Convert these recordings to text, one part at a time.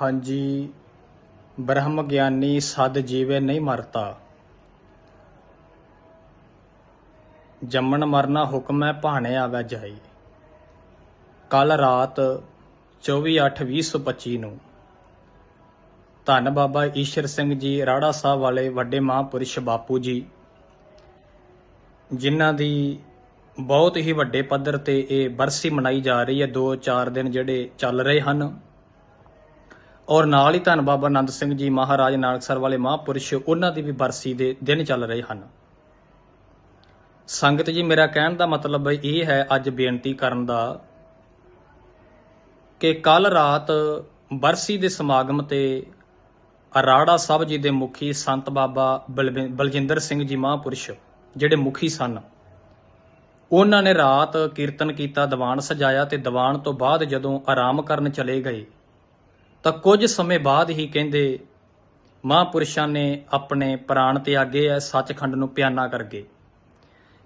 ਹਾਂਜੀ, ਬ੍ਰਹਮ ਗਿਆਨੀ ਸਦ ਜੀਵੇ ਨਹੀਂ ਮਰਤਾ। ਜੰਮਣ ਮਰਨਾ ਹੁਕਮ ਹੈ, ਭਾਣੇ ਆਵੈ ਜਾਈ। ਕੱਲ ਰਾਤ 24/8/2025 ਨੂੰ ਧੰਨ ਬਾਬਾ ਈਸ਼ਰ ਸਿੰਘ ਜੀ, ਰਾੜਾ ਸਾਹਿਬ ਵਾਲੇ ਵੱਡੇ ਮਹਾਂਪੁਰਸ਼ ਬਾਪੂ ਜੀ, ਜਿਨ੍ਹਾਂ ਦੀ ਬਹੁਤ ਹੀ ਵੱਡੇ ਪੱਧਰ ਤੇ ਇਹ ਬਰਸੀ ਮਨਾਈ ਜਾ ਰਹੀ ਹੈ 2-4 ਦਿਨ ਜਿਹੜੇ ਚੱਲ ਰਹੇ ਹਨ। ਔਰ ਨਾਲ ਹੀ ਧੰਨ ਬਾਬਾ ਆਨੰਦ ਸਿੰਘ ਜੀ ਮਹਾਰਾਜ ਨਾਨਕਸਰ ਵਾਲੇ ਮਹਾਂਪੁਰਸ਼ ਉਹਨਾਂ ਦੀ ਵੀ ਬਰਸੀ ਦੇ ਦਿਨ ਚੱਲ ਰਹੇ ਹਨ। ਸੰਗਤ ਜੀ, ਮੇਰਾ ਕਹਿਣ ਦਾ ਮਤਲਬ ਇਹ ਹੈ, ਅੱਜ ਬੇਨਤੀ ਕਰਨ ਦਾ ਕਿ ਕੱਲ ਰਾਤ ਬਰਸੀ ਦੇ ਸਮਾਗਮ ਤੇ ਅਰਾੜਾ ਸਾਹਿਬ ਜੀ ਦੇ ਮੁਖੀ ਸੰਤ ਬਾਬਾ ਬਲਵਿੰ- ਬਲਜਿੰਦਰ ਸਿੰਘ ਜੀ ਮਹਾਂਪੁਰਸ਼ ਜਿਹੜੇ ਮੁਖੀ ਸਨ, ਉਹਨਾਂ ਨੇ ਰਾਤ ਕੀਰਤਨ ਕੀਤਾ, ਦੀਵਾਨ ਸਜਾਇਆ ਤੇ ਦੀਵਾਨ ਤੋਂ ਬਾਅਦ ਜਦੋਂ ਆਰਾਮ ਕਰਨ ਚਲੇ ਗਏ ਤਾਂ ਕੁਝ ਸਮੇਂ ਬਾਅਦ ਹੀ ਕਹਿੰਦੇ, ਮਹਾਂਪੁਰਸ਼ਾਂ ਨੇ ਆਪਣੇ ਪ੍ਰਾਣ ਤਿਆਗੇ ਐ, ਸੱਚਖੰਡ ਨੂੰ ਪਿਆਨਾ ਕਰਕੇ।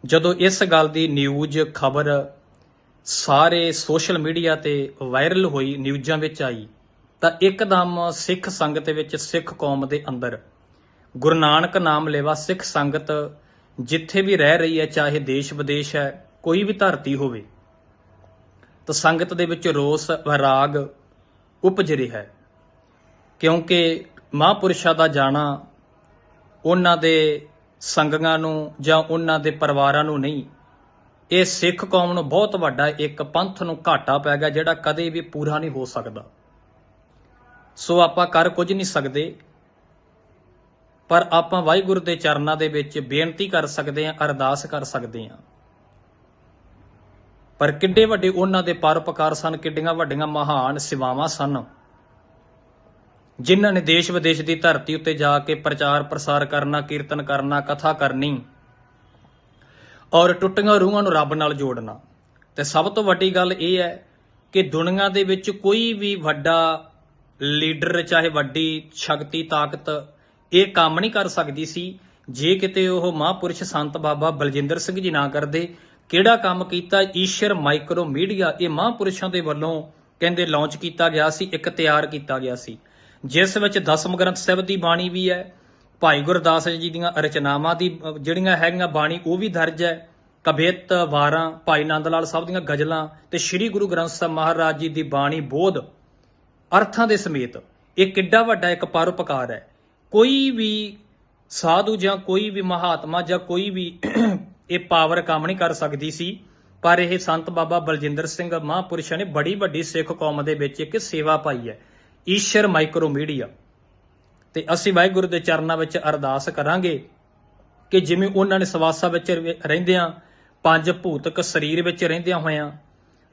ਜਦੋਂ ਇਸ ਗੱਲ ਦੀ ਨਿਊਜ਼ ਖਬਰ ਸਾਰੇ ਸੋਸ਼ਲ ਮੀਡੀਆ ਤੇ ਵਾਇਰਲ ਹੋਈ, ਨਿਊਜ਼ਾਂ ਵਿੱਚ ਆਈ, ਤਾਂ ਇੱਕਦਮ ਸਿੱਖ ਸੰਗਤ ਵਿੱਚ ਸਿੱਖ ਕੌਮ ਦੇ ਅੰਦਰ, ਗੁਰੂ ਨਾਨਕ ਨਾਮ ਲੈਵਾ ਸਿੱਖ ਸੰਗਤ ਜਿੱਥੇ ਵੀ ਰਹਿ ਰਹੀ ਹੈ ਚਾਹੇ ਦੇਸ਼ ਵਿਦੇਸ਼ ਹੈ ਕੋਈ ਵੀ ਧਰਤੀ ਹੋਵੇ, ਤਾਂ ਸੰਗਤ ਦੇ ਵਿੱਚ ਰੋਸ, ਵਿਰਾਗ ਉਪਜ ਰਿਹਾ ਹੈ। ਕਿਉਂਕਿ ਮਹਾਂਪੁਰਸ਼ਾਂ ਦਾ ਜਾਣਾ ਉਹਨਾਂ ਦੇ ਸੰਗਾਂ ਨੂੰ ਜਾਂ ਉਹਨਾਂ ਦੇ ਪਰਿਵਾਰਾਂ ਨੂੰ ਨਹੀਂ। ਇਹ ਸਿੱਖ ਕੌਮ ਨੂੰ ਬਹੁਤ ਵੱਡਾ ਇੱਕ ਪੰਥ ਨੂੰ ਘਾਟਾ ਪੈ ਗਿਆ ਜਿਹੜਾ ਕਦੇ ਵੀ ਪੂਰਾ ਨਹੀਂ ਹੋ ਸਕਦਾ। ਸੋ ਆਪਾਂ ਕਰ ਕੁਝ ਨਹੀਂ ਸਕਦੇ। ਪਰ ਆਪਾਂ ਵਾਹਿਗੁਰੂ ਦੇ ਚਰਨਾਂ ਦੇ ਵਿੱਚ ਬੇਨਤੀ ਕਰ ਸਕਦੇ ਹਾਂ, ਅਰਦਾਸ ਕਰ ਸਕਦੇ ਹਾਂ। ਪਰ ਕਿੱਡੇ ਵੱਡੇ ਉਹਨਾਂ ਦੇ ਪਰਉਪਕਾਰ ਸਨ, ਕਿੱਡੀਆਂ ਵੱਡੀਆਂ ਮਹਾਨ ਸੇਵਾਵਾਂ ਸਨ। ਜਿਨ੍ਹਾਂ ਨੇ ਦੇਸ਼ ਵਿਦੇਸ਼ ਦੀ ਧਰਤੀ ਉੱਤੇ ਜਾ ਕੇ ਪ੍ਰਚਾਰ ਪ੍ਰਸਾਰ ਕਰਨਾ, ਕੀਰਤਨ ਕਰਨਾ, ਕਥਾ ਕਰਨੀ ਔਰ ਟੁੱਟੀਆਂ ਰੂਹਾਂ ਨੂੰ ਰੱਬ ਨਾਲ ਜੋੜਨਾ। ਤੇ ਸਭ ਤੋਂ ਵੱਡੀ ਗੱਲ ਇਹ ਹੈ ਕਿ ਦੁਨੀਆ ਦੇ ਵਿੱਚ ਕੋਈ ਵੀ ਵੱਡਾ ਲੀਡਰ, ਚਾਹੇ ਵੱਡੀ ਸ਼ਕਤੀ, ਤਾਕਤ, ਇਹ ਕੰਮ ਨਹੀਂ ਕਰ ਸਕਦੀ ਸੀ। ਜੇ ਕਿਤੇ ਉਹ ਮਹਾਂਪੁਰਸ਼ ਸੰਤ ਬਾਬਾ ਬਲਜਿੰਦਰ ਸਿੰਘ ਜੀ ਨਾ ਕਰਦੇ ਕਿਹੜਾ ਕੰਮ ਕੀਤਾ? ਈਸ਼ਰ ਮਾਈਕਰੋ ਮੀਡੀਆ ਇਹ ਮਹਾਂਪੁਰਸ਼ਾਂ ਦੇ ਵੱਲੋਂ ਕਹਿੰਦੇ ਲਾਂਚ ਕੀਤਾ ਗਿਆ ਸੀ, ਇੱਕ ਤਿਆਰ ਕੀਤਾ ਗਿਆ ਸੀ। ਜਿਸ ਵਿੱਚ ਦਸਮ ਗ੍ਰੰਥ ਸਾਹਿਬ ਦੀ ਬਾਣੀ ਵੀ ਹੈ, ਭਾਈ ਗੁਰਦਾਸ ਜੀ ਦੀਆਂ ਰਚਨਾਵਾਂ ਦੀ ਜਿਹੜੀਆਂ ਹੈਗੀਆਂ ਬਾਣੀ, ਉਹ ਵੀ ਦਰਜ ਹੈ। ਕਬਿੱਤ, ਵਾਰਾਂ, ਭਾਈ ਨੰਦ ਲਾਲ ਸਾਹਿਬ ਦੀਆਂ ਗਜ਼ਲਾਂ ਤੇ ਸ੍ਰੀ ਗੁਰੂ ਗ੍ਰੰਥ ਸਾਹਿਬ ਮਹਾਰਾਜ ਜੀ ਦੀ ਬਾਣੀ ਬੋਧ ਅਰਥਾਂ ਦੇ ਸਮੇਤ। ਇਹ ਕਿੱਡਾ ਵੱਡਾ ਇੱਕ ਪਰਉਪਕਾਰ ਹੈ। ਕੋਈ ਵੀ ਸਾਧੂ ਜਾਂ ਕੋਈ ਵੀ ਮਹਾਤਮਾ ਜਾਂ ਕੋਈ ਵੀ ਇਹ ਪਾਵਰ ਕੰਮ ਨਹੀਂ ਕਰ ਸਕਦੀ ਸੀ। ਪਰ ਇਹ ਸੰਤ ਬਾਬਾ ਬਲਜਿੰਦਰ ਸਿੰਘ ਮਹਾਂਪੁਰਸ਼ਾਂ ਨੇ ਬੜੀ ਵੱਡੀ ਸਿੱਖ ਕੌਮ ਦੇ ਵਿੱਚ ਇੱਕ ਸੇਵਾ ਪਾਈ ਹੈ, ਈਸ਼ਰ ਮਾਈਕਰੋ ਮੀਡੀਆ ਤੇ ਅਸੀਂ ਵਾਹਿਗੁਰੂ ਦੇ ਚਰਨਾਂ ਵਿੱਚ ਅਰਦਾਸ ਕਰਾਂਗੇ ਕਿ ਜਿਵੇਂ ਉਹਨਾਂ ਨੇ ਸਵਾਸਾ ਵਿੱਚ ਰਹਿੰਦਿਆਂ ਪੰਜ ਭੂਤਕ ਸਰੀਰ ਵਿੱਚ ਰਹਿੰਦਿਆਂ ਹੋਇਆਂ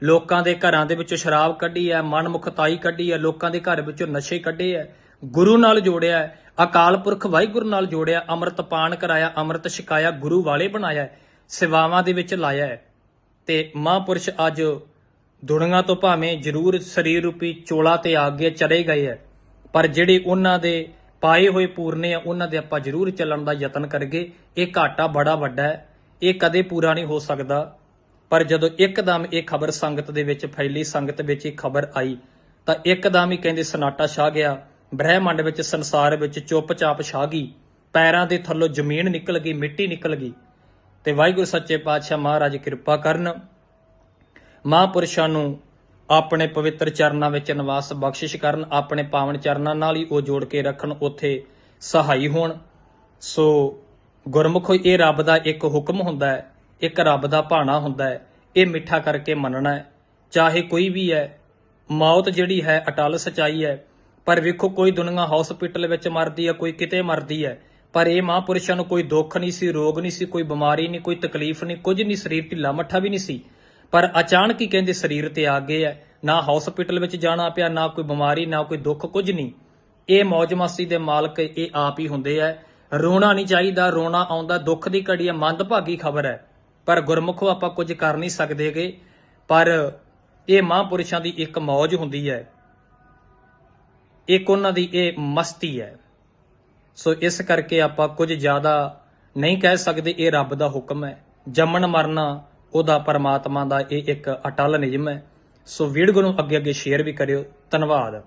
ਲੋਕਾਂ ਦੇ ਘਰਾਂ ਦੇ ਵਿੱਚੋਂ ਸ਼ਰਾਬ ਕੱਢੀ ਹੈ ਮਨਮੁਖਤਾਈ ਕੱਢੀ ਹੈ, ਲੋਕਾਂ ਦੇ ਘਰ ਵਿੱਚੋਂ ਨਸ਼ੇ ਕੱਢੇ ਹੈ, ਗੁਰੂ ਨਾਲ ਜੋੜਿਆ ਅਕਾਲ ਪੁਰਖ ਵਾਹਿਗੁਰੂ ਨਾਲ ਜੋੜਿਆ, ਅੰਮ੍ਰਿਤ ਪਾਨ ਕਰਾਇਆ, ਅੰਮ੍ਰਿਤ ਛਕਾਇਆ, ਗੁਰੂ ਵਾਲੇ ਬਣਾਇਆ ਸੇਵਾਵਾਂ ਦੇ ਵਿੱਚ ਲਾਇਆ ਹੈ। ਤੇ ਮਹਾਂਪੁਰਸ਼ ਅੱਜ ਦੁਨੀਆਂ ਤੋਂ ਭਾਵੇਂ ਜ਼ਰੂਰ ਸਰੀਰ ਰੂਪੀ ਚੋਲਾ ਤੇ ਆ ਕੇ ਚਲੇ ਗਏ ਹੈ, ਪਰ ਜਿਹੜੇ ਉਹਨਾਂ ਦੇ ਪਾਏ ਹੋਏ ਪੂਰਨੇ ਆ, ਉਹਨਾਂ ਦੇ ਆਪਾਂ ਜ਼ਰੂਰ ਚੱਲਣ ਦਾ ਯਤਨ ਕਰਗੇ ਇਹ ਘਾਟਾ ਬੜਾ ਵੱਡਾ ਹੈ। ਇਹ ਕਦੇ ਪੂਰਾ ਨਹੀਂ ਹੋ ਸਕਦਾ। ਪਰ ਜਦੋਂ ਇੱਕਦਮ ਇਹ ਖਬਰ ਸੰਗਤ ਦੇ ਵਿੱਚ ਫੈਲੀ, ਸੰਗਤ ਵਿੱਚ ਇਹ ਖਬਰ ਆਈ, ਤਾਂ ਇੱਕਦਮ ਹੀ ਕਹਿੰਦੇ ਸਨਾਟਾ ਛਾ ਗਿਆ। ਬ੍ਰਹਿਮੰਡ ਵਿੱਚ ਸੰਸਾਰ ਵਿੱਚ ਚੁੱਪਚਾਪ ਛਾ ਗਈ। ਪੈਰਾਂ ਦੇ ਥੱਲੋਂ ਜ਼ਮੀਨ ਨਿਕਲ ਗਈ, ਮਿੱਟੀ ਨਿਕਲ ਗਈ। ਤੇ ਵਾਹਿਗੁਰੂ ਸੱਚੇ ਪਾਤਸ਼ਾਹ ਮਹਾਰਾਜ ਕਿਰਪਾ ਕਰਨ, ਮਹਾਂਪੁਰਸ਼ਾਂ ਨੂੰ ਆਪਣੇ ਪਵਿੱਤਰ ਚਰਨਾਂ ਵਿੱਚ ਨਿਵਾਸ ਬਖਸ਼ਿਸ਼ ਕਰਨ, ਆਪਣੇ ਪਾਵਨ ਚਰਨਾਂ ਨਾਲ ਹੀ ਉਹ ਜੋੜ ਕੇ ਰੱਖਣ, ਉੱਥੇ ਸਹਾਈ ਹੋਣ। ਸੋ ਗੁਰਮੁਖੋ ਇਹ ਰੱਬ ਦਾ ਇੱਕ ਹੁਕਮ ਹੁੰਦਾ ਹੈ, ਇੱਕ ਰੱਬ ਦਾ ਭਾਣਾ ਹੁੰਦਾ ਹੈ, ਇਹ ਮਿੱਠਾ ਕਰਕੇ ਮੰਨਣਾ ਹੈ। ਚਾਹੇ ਕੋਈ ਵੀ ਹੈ, ਮੌਤ ਜਿਹੜੀ ਹੈ, ਅਟਲ ਸਚਾਈ ਹੈ, ਪਰ ਵੇਖੋ ਕੋਈ ਦੁਨੀਆ ਹਸਪੀਟਲ ਵਿੱਚ ਮਰਦੀ ਹੈ, ਕੋਈ ਕਿਤੇ ਮਰਦੀ ਹੈ ਪਰ ਇਹ ਮਹਾਂਪੁਰਸ਼ਾਂ ਨੂੰ ਕੋਈ ਦੁੱਖ ਨਹੀਂ ਸੀ, ਰੋਗ ਨਹੀਂ ਸੀ, ਕੋਈ ਬਿਮਾਰੀ ਨਹੀਂ, ਕੋਈ ਤਕਲੀਫ ਨਹੀਂ, ਕੁਝ ਨਹੀਂ, ਸਰੀਰ ਢਿੱਲਾ ਮੱਠਾ ਵੀ ਨਹੀਂ ਸੀ। ਪਰ ਅਚਾਨਕ ਹੀ ਕਹਿੰਦੇ ਸਰੀਰ ਤੇ ਆ ਗਏ ਹੈ ਨਾ ਹਸਪੀਟਲ ਵਿੱਚ ਜਾਣਾ ਪਿਆ, ਨਾ ਕੋਈ ਬਿਮਾਰੀ, ਨਾ ਕੋਈ ਦੁੱਖ, ਕੁਝ ਨਹੀਂ। ਇਹ ਮੌਜ ਮਸਤੀ ਦੇ ਮਾਲਕ, ਇਹ ਆਪ ਹੀ ਹੁੰਦੇ ਆ। ਰੋਣਾ ਨਹੀਂ ਚਾਹੀਦਾ, ਰੋਣਾ ਆਉਂਦਾ, ਦੁੱਖ ਦੀ ਘੜੀ ਹੈ ਮੰਦਭਾਗੀ ਖਬਰ ਹੈ। ਪਰ ਗੁਰਮੁਖੋ ਆਪਾਂ ਕੁਝ ਕਰ ਨਹੀਂ ਸਕਦੇਗੇ ਪਰ ਇਹ ਮਹਾਂਪੁਰਸ਼ਾਂ ਦੀ ਇੱਕ ਮੌਜ ਹੁੰਦੀ ਹੈ। ਇੱਕ ਉਹਨਾਂ ਦੀ ਇਹ ਮਸਤੀ ਹੈ। ਸੋ ਇਸ ਕਰਕੇ ਆਪਾਂ ਕੁਝ ਜ਼ਿਆਦਾ ਨਹੀਂ ਕਹਿ ਸਕਦੇ ਇਹ ਰੱਬ ਦਾ ਹੁਕਮ ਹੈ। ਜੰਮਣ ਮਰਨਾ ਉਹਦਾ ਪਰਮਾਤਮਾ ਦਾ ਇਹ ਇੱਕ ਅਟਲ ਨਿਯਮ ਹੈ। ਸੋ ਵੀਡੀਓ ਨੂੰ ਅੱਗੇ ਅੱਗੇ ਸ਼ੇਅਰ ਵੀ ਕਰਿਓ। ਧੰਨਵਾਦ।